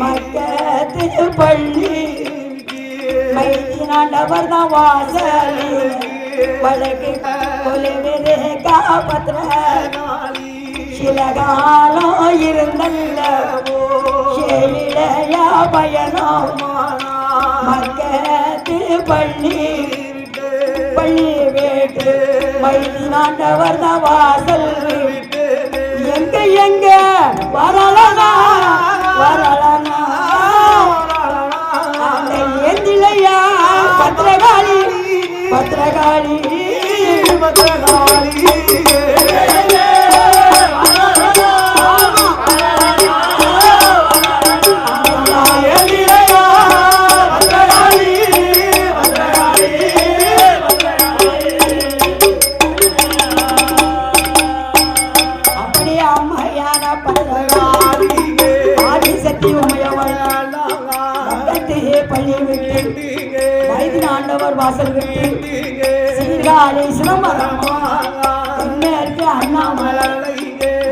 மக்கத்து பள்ளி மைத்தினாண்டவர் தான் வாசலி வழக்கு கொலுவிரு காப்பத்திர சில காலம் இருந்தல்ல செழிழையா பயணம் மக்கத்து பள்ளி பள்ளி வீட்டு வைத்தினாண்டவர் தான் வாசல் எங்க எங்க? வரலனா? வரலனா? அந்த ஏந்திலையா? பத்திரகாளி? பத்திரகாளி. அப்படியே ஆண்டவர் வாசல் சீர்காழி சிதம்பரமா அண்ணாமலை.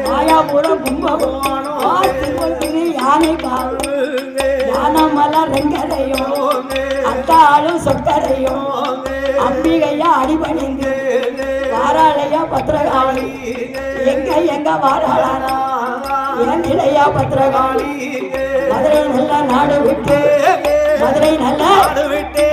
மாயாபுரம் கும்பகோணம். யானை காவு யானமலை ரெங்கரையும். அத்தாளும் சொக்கரையும் அம்பிகையா அடிபணிந்து. வாராளையா பத்திரகாளி. எங்க எங்க வாராளா இளங்கிளையா பத்திரகாளி மதுரை நல்ல நாடு விட்டு. மதுரை நல்ல நாடு விட்டு.